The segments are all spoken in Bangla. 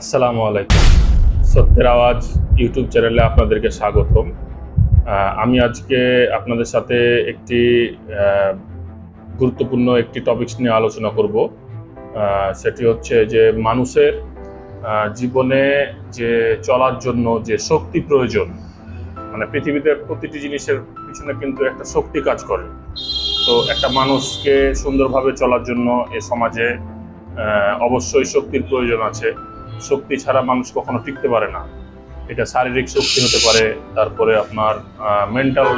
আসসালামু আলাইকুম। সত্যের আওয়াজ ইউটিউব চ্যানেলে আপনাদেরকে স্বাগতম। আমি আজকে আপনাদের সাথে একটি গুরুত্বপূর্ণ একটি টপিকস নিয়ে আলোচনা করব। সেটি হচ্ছে যে মানুষের জীবনে যে চলার জন্য যে শক্তি প্রয়োজন মানে পৃথিবীতে প্রতিটি জিনিসের পিছনে কিন্তু একটা শক্তি কাজ করে। তো একটা মানুষকে সুন্দরভাবে চলার জন্য এ সমাজে অবশ্যই শক্তির প্রয়োজন আছে। শক্তি ছাড়া মানুষ কখনো টিকতে পারে না। এটা শারীরিক শক্তি হতে পারে, তারপরে আপনার মেন্টাল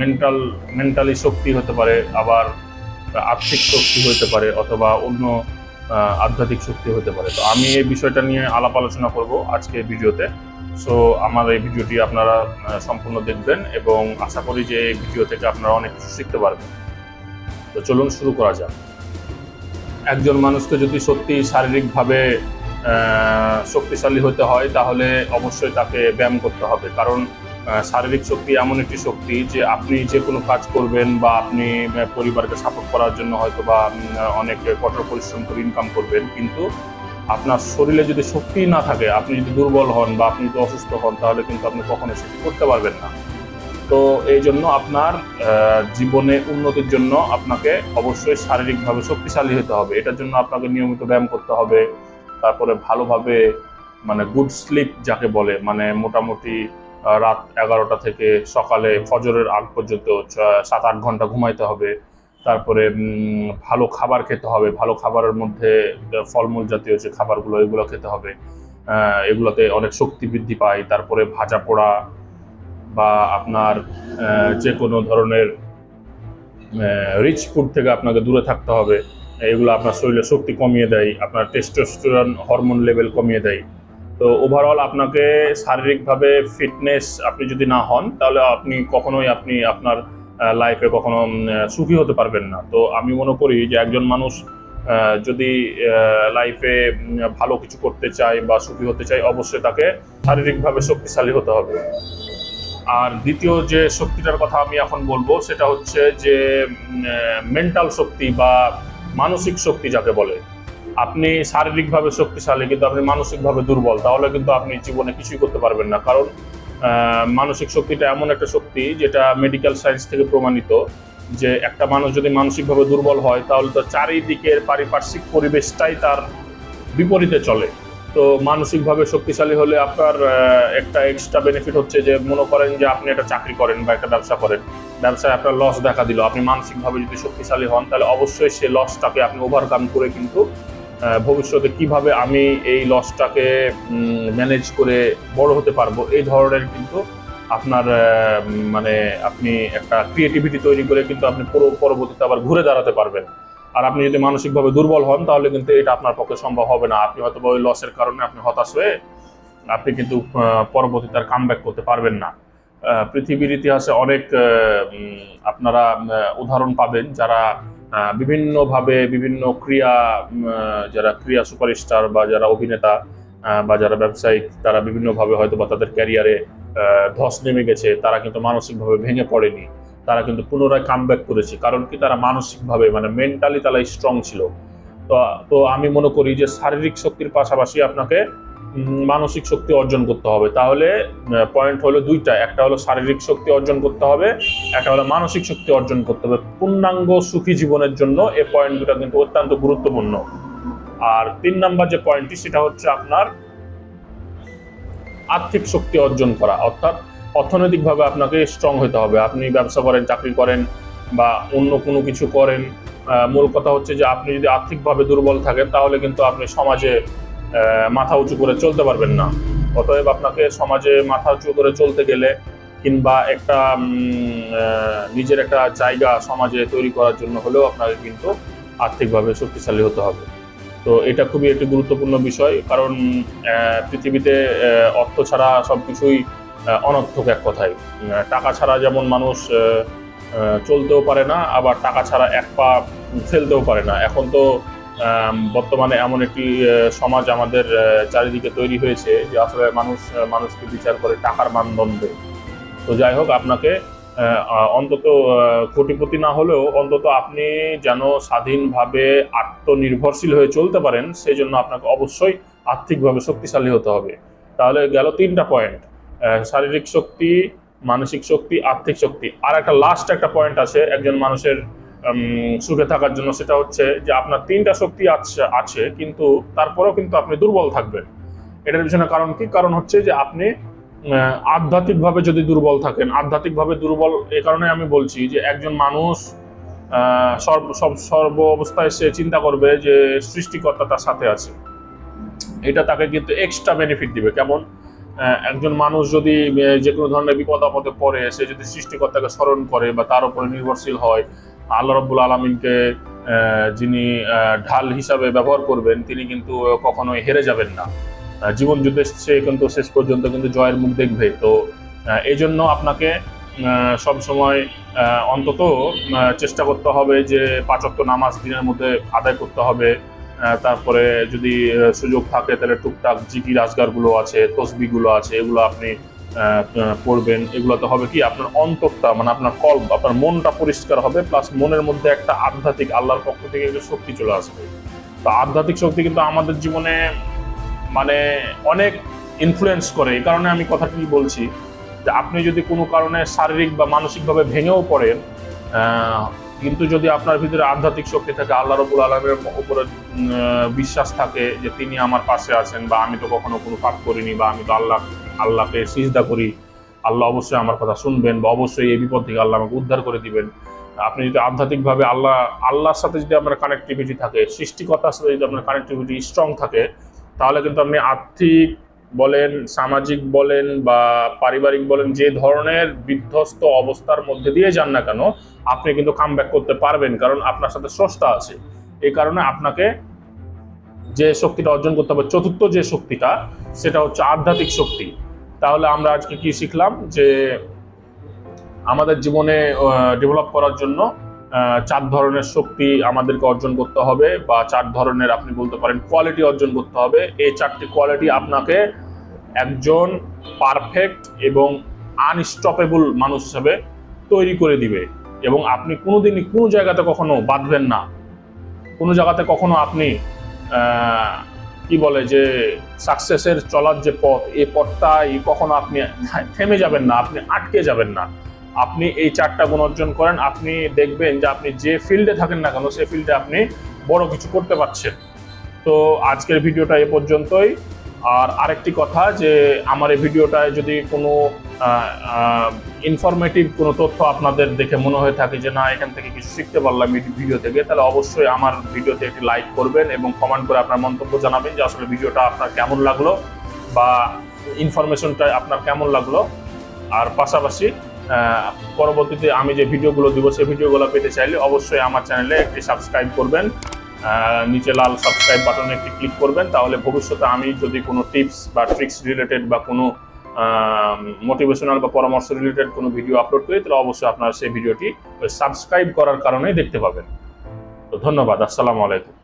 মেন্টাল মেন্টালি শক্তি হতে পারে, আবার আর্থিক শক্তি হতে পারে অথবা অন্য আধ্যাত্মিক শক্তি হতে পারে। তো আমি এই বিষয়টা নিয়ে আলাপ আলোচনা করব আজকে ভিডিওতে। সো আমার এই ভিডিওটি আপনারা সম্পূর্ণ দেখবেন এবং আশা করি যে এই ভিডিও থেকে আপনারা অনেক কিছু শিখতে পারবেন। তো চলুন শুরু করা যাক। একজন মানুষকে যদি সত্যি শারীরিকভাবে শক্তিশালী হতে হয়, তাহলে অবশ্যই তাকে ব্যায়াম করতে হবে। কারণ শারীরিক শক্তি এমন একটি শক্তি যে আপনি যে কোনো কাজ করবেন বা আপনি পরিবারকে সাপোর্ট করার জন্য হয়তো বা অনেক কঠোর পরিশ্রম করে ইনকাম করবেন। কিন্তু আপনার শরীরে যদি শক্তি না থাকে, আপনি যদি দুর্বল হন বা আপনি যদি অসুস্থ হন, তাহলে কিন্তু আপনি কখনো সেটি করতে পারবেন না। তো এই জন্য আপনার জীবনে উন্নতির জন্য আপনাকে অবশ্যই শারীরিকভাবে শক্তিশালী হতে হবে। এটার জন্য আপনাকে নিয়মিত ব্যায়াম করতে হবে। তারপরে ভালোভাবে মানে গুড স্লিপ যাকে বলে মানে মোটামুটি রাত এগারোটা থেকে সকালে ফজরের আগ পর্যন্ত সাত আট ঘণ্টা ঘুমাইতে হবে। তারপরে ভালো খাবার খেতে হবে। ভালো খাবারের মধ্যে ফলমূল জাতীয় যে খাবারগুলো, এগুলো খেতে হবে। এগুলোতে অনেক শক্তি বৃদ্ধি পায়। তারপরে ভাজা পোড়া বা আপনার যে কোনো ধরনের রিচ ফুড থেকে আপনাকে দূরে থাকতে হবে। এগুলো আপনার শরীরে শক্তি কমিয়ে দেয়, আপনার টেস্টোস্টেরন হরমোন লেভেল কমিয়ে দেয়। তো ওভারঅল আপনাকে শারীরিকভাবে ফিটনেস আপনি যদি না হন, তাহলে আপনি কখনোই আপনি আপনার লাইফে কখনো সুখী হতে পারবেন না। তো আমি মনে করি যে একজন মানুষ যদি লাইফে ভালো কিছু করতে চায় বা সুখী হতে চায়, অবশ্যই তাকে শারীরিকভাবে শক্তিশালী হতে হবে। আর দ্বিতীয় যে শক্তিটার কথা আমি এখন বলব, সেটা হচ্ছে যে মেন্টাল শক্তি বা মানসিক শক্তি যাকে বলে। আপনি শারীরিকভাবে শক্তিশালী, কিন্তু আপনি মানসিকভাবে দুর্বল, তাহলে কিন্তু আপনি জীবনে কিছুই করতে পারবেন না। কারণ মানসিক শক্তিটা এমন একটা শক্তি যেটা মেডিকেল সায়েন্স থেকে প্রমাণিত যে একটা মানুষ যদি মানসিকভাবে দুর্বল হয়, তাহলে তো চারিদিকের পারিপার্শ্বিক পরিবেশটাই তার বিপরীতে চলে। তো মানসিকভাবে শক্তিশালী হলে আপনার একটা এক্সট্রা বেনিফিট হচ্ছে যে মনে করেন যে আপনি একটা চাকরি করেন বা একটা ব্যবসা করেন। ব্যবসায় আপনার লস দেখা দিল। আপনি মানসিকভাবে যদি শক্তিশালী হন, তাহলে অবশ্যই সেই লসটাকে আপনি ওভারকাম করে কিন্তু ভবিষ্যতে কীভাবে আমি এই লসটাকে ম্যানেজ করে বড় হতে পারব, এই ধরনের কিন্তু আপনার মানে আপনি একটা ক্রিয়েটিভিটি তৈরি করে কিন্তু আপনি পুরো- পরবর্তীতে আবার ঘুরে দাঁড়াতে পারবেন। আর আপনি যদি মানসিকভাবে দুর্বল হন, তাহলে কিন্তু এটা আপনার পক্ষে সম্ভব হবে না। আপনি হয়তো ওই লসের কারণে আপনি হতাশ হয়ে আপনি কিন্তু পরবর্তীতে আর কাম করতে পারবেন না। পৃথিবীর ইতিহাসে অনেক আপনারা উদাহরণ পাবেন যারা বিভিন্নভাবে বিভিন্ন ক্রিয়া যারা ক্রিয়া সুপারস্টার বা যারা অভিনেতা বা যারা ব্যবসায়িক, তারা বিভিন্নভাবে হয়তো বা তাদের ক্যারিয়ারে ধস নেমে গেছে, তারা কিন্তু মানসিকভাবে ভেঙে পড়েনি, তারা কিন্তু পুনরায় কাম করেছে, কারণ কি তারা মানসিকভাবে মানে মেন্টালি তারা স্ট্রং ছিল। তো তো আমি মনে করি যে শারীরিক শক্তির পাশাপাশি আপনাকে মানসিক শক্তি অর্জন করতে হবে। তাহলে পয়েন্ট হলো দুইটা। একটা হলো শারীরিক শক্তি অর্জন করতে হবে, একটা হলো মানসিক শক্তি অর্জন করতে হবে। পূর্ণাঙ্গ সুখী জীবনের জন্য এই পয়েন্ট দুটা কিন্তু অত্যন্ত গুরুত্বপূর্ণ। আর তিন নাম্বার যে পয়েন্টটি সেটা হচ্ছে আপনার আর্থিক শক্তি অর্জন করা। অর্থাৎ, অর্থনৈতিকভাবে আপনাকে স্ট্রং হতে হবে। আপনি ব্যবসা করেন, চাকরি করেন বা অন্য কোনো কিছু করেন মূল কথা হচ্ছে যে আপনি যদি আর্থিকভাবে দুর্বল থাকেন, তাহলে কিন্তু আপনি সমাজে মাথা উঁচু করে চলতে পারবেন না। অতএব আপনাকে সমাজে মাথা উঁচু করে চলতে গেলে কিংবা একটা নিজের একটা জায়গা সমাজে তৈরি করার জন্য হলেও আপনাকে কিন্তু আর্থিকভাবে শক্তিশালী হতে হবে। তো এটা খুবই একটি গুরুত্বপূর্ণ বিষয়, কারণ পৃথিবীতে অর্থ ছাড়া সব কিছুই অনর্থক এক কথায়। টাকা ছাড়া যেমন মানুষ চলতেও পারে না, আবার টাকা ছাড়া এক পা ফেলতেও পারে না। এখন তো বর্তমানে এমন একটি সমাজ আমাদের চারিদিকে তৈরি হয়েছে যে আসলে মানুষ মানুষকে বিচার করে টাকার মানদণ্ডে। তো যাই হোক, আপনাকে অন্তত কোটিপতি না হলেও অন্তত আপনি যেন স্বাধীনভাবে আত্মনির্ভরশীল হয়ে চলতে পারেন সেই জন্য আপনাকে অবশ্যই আর্থিকভাবে শক্তিশালী হতে হবে। তাহলে গেল তিনটা পয়েন্ট। শারীরিক শক্তি, মানসিক শক্তি, আর্থিক শক্তি। আর একটা লাস্ট একটা পয়েন্ট আছে, একজন মানুষের সুখে থাকার জন্য সেটা হচ্ছে যে আপনার তিনটা শক্তি আছে আছে, কিন্তু তারপরেও কিন্তু আপনি দুর্বল থাকবেন। এটার পিছনে কারণ কি? কারণ হচ্ছে যে আপনি আধ্যাত্মিকভাবে যদি দুর্বল থাকেন, আধ্যাত্মিকভাবে দুর্বল, এ কারণে আমি বলছি যে একজন মানুষ সর্ব, সব, সর্ব অবস্থায় সে চিন্তা করবে যে সৃষ্টিকর্তা তার সাথে আছে। এটা তাকে কিন্তু এক্সট্রা বেনিফিট দিবে। কেমন? একজন মানুষ যদি যে কোনো ধরনের বিপদ আপদে পড়ে, সে যদি সৃষ্টিকর্তাকে স্মরণ করে বা তার উপরে নির্ভরশীল হয় আল্লাহ রব্বুল আলমিনকে যিনি ঢাল হিসাবে ব্যবহার করবেন, তিনি কিন্তু কখনোই হেরে যাবেন না। জীবন যুদ্ধে সে কিন্তু শেষ পর্যন্ত কিন্তু জয়ের মুখ দেখবে। তো এই জন্য আপনাকে সবসময় অন্তত চেষ্টা করতে হবে যে পাঁচক্ত নামাজ দিনের মধ্যে আদায় করতে হবে। তারপরে যদি সুযোগ থাকে, তাহলে টুকটাক জিকির, আজগারগুলো আছে তসবিগুলো আছে, এগুলো আপনি পড়বেন এগুলোতে হবে কি আপনার অন্তরটা মানে আপনার কল্প আপনার মনটা পরিষ্কার হবে প্লাস মনের মধ্যে একটা আধ্যাত্মিক, আল্লাহর পক্ষ থেকে একটা শক্তি চলে আসবে। তো আধ্যাত্মিক শক্তি কিন্তু আমাদের জীবনে মানে অনেক ইনফ্লুয়েন্স করে। এই কারণে আমি কথাটি বলছি যে আপনি যদি কোনো কারণে শারীরিক বা মানসিকভাবে ভেঙেও পড়েন কিন্তু যদি আপনার ভিতরে আধ্যাত্মিক শক্তি থাকে, আল্লাহ রবুল আলমের উপরে বিশ্বাস থাকে যে তিনি আমার পাশে আছেন বা আমি তো কখনো কোনো পাপ করিনি বা আমি তো আল্লাহ, আল্লাহকে সিজদা করি, আল্লাহ অবশ্যই আমার কথা শুনবেন বা অবশ্যই এই বিপদ থেকে আল্লাহ আমাকে উদ্ধার করে দিবেন। আপনি যদি আধ্যাত্মিকভাবে আল্লাহ, আল্লাহর সাথে যদি আপনার কানেক্টিভিটি থাকে, সৃষ্টিকর্তার সাথে যদি আপনার কানেক্টিভিটি স্ট্রং থাকে, তাহলে কিন্তু আপনি আর্থিক বলেন, সামাজিক বলেন বা পারিবারিক বলেন, যে ধরনের বিধ্বস্ত অবস্থার মধ্যে দিয়ে যান না কেন, আপনি কিন্তু কাম করতে পারবেন। কারণ আপনার সাথে স্রষ্টা আছে। এই কারণে আপনাকে যে শক্তিটা অর্জন করতে হবে, চতুর্থ যে শক্তিটা, সেটা হচ্ছে আধ্যাত্মিক শক্তি। তাহলে আমরা আজকে কি শিখলাম? যে আমাদের জীবনে ডেভেলপ করার জন্য চার ধরনের শক্তি আমাদেরকে অর্জন করতে হবে বা চার ধরনের আপনি বলতে পারেন কোয়ালিটি অর্জন করতে হবে। এই চারটি কোয়ালিটি আপনাকে একজন পারফেক্ট এবং আনস্টপেবল মানুষ হিসাবে তৈরি করে দিবে। এবং আপনি কোনোদিনই কোনো জায়গাতে কখনো বাঁধবেন না। কোনো জায়গাতে কখনো আপনি কি বলে যে সাকসেসের চলার যে পথ, এই পথটাই কখনো আপনি থেমে যাবেন না, আপনি আটকে যাবেন না। আপনি এই চারটা গুণ অর্জন করেন, আপনি দেখবেন যে আপনি যে ফিল্ডে থাকেন না কেন সেই ফিল্ডে আপনি বড় কিছু করতে পারছেন। তো আজকের ভিডিওটা এ পর্যন্তই। আর আরেকটি কথা যে, আমার এই ভিডিওটায় যদি কোনো ইনফরমেটিভ কোনো তথ্য আপনাদের দেখে মনে হয়ে থাকে যে, না, এখান থেকে কিছু শিখতে পারলাম এই ভিডিও থেকে, তাহলে অবশ্যই আমার ভিডিওতে একটি লাইক করবেন এবং কমেন্ট করে আপনার মন্তব্য জানাবেন যে, আসলে ভিডিওটা আপনার কেমন লাগল? বা ইনফরমেশনটা আপনার কেমন লাগল? আর পাশাপাশি পরবর্তীতে আমি যে ভিডিওগুলো দিব, সেই ভিডিওগুলো পেতে চাইলে অবশ্যই আমার চ্যানেলে একটি সাবস্ক্রাইব করবেন। নিচে লাল সাবস্ক্রাইব বাটনে একটি ক্লিক করবেন, তাহলে ভবিষ্যতে আমি যদি কোনো টিপস বা ট্রিক্স রিলেটেড বা কোনো মোটিভেশনাল বা পরামর্শ রিলেটেড কোনো ভিডিও আপলোড করি, তাহলে অবশ্যই আপনারা সেই ভিডিওটি সাবস্ক্রাইব করার কারণেই দেখতে পাবেন। তো ধন্যবাদ, আসসালামু আলাইকুম।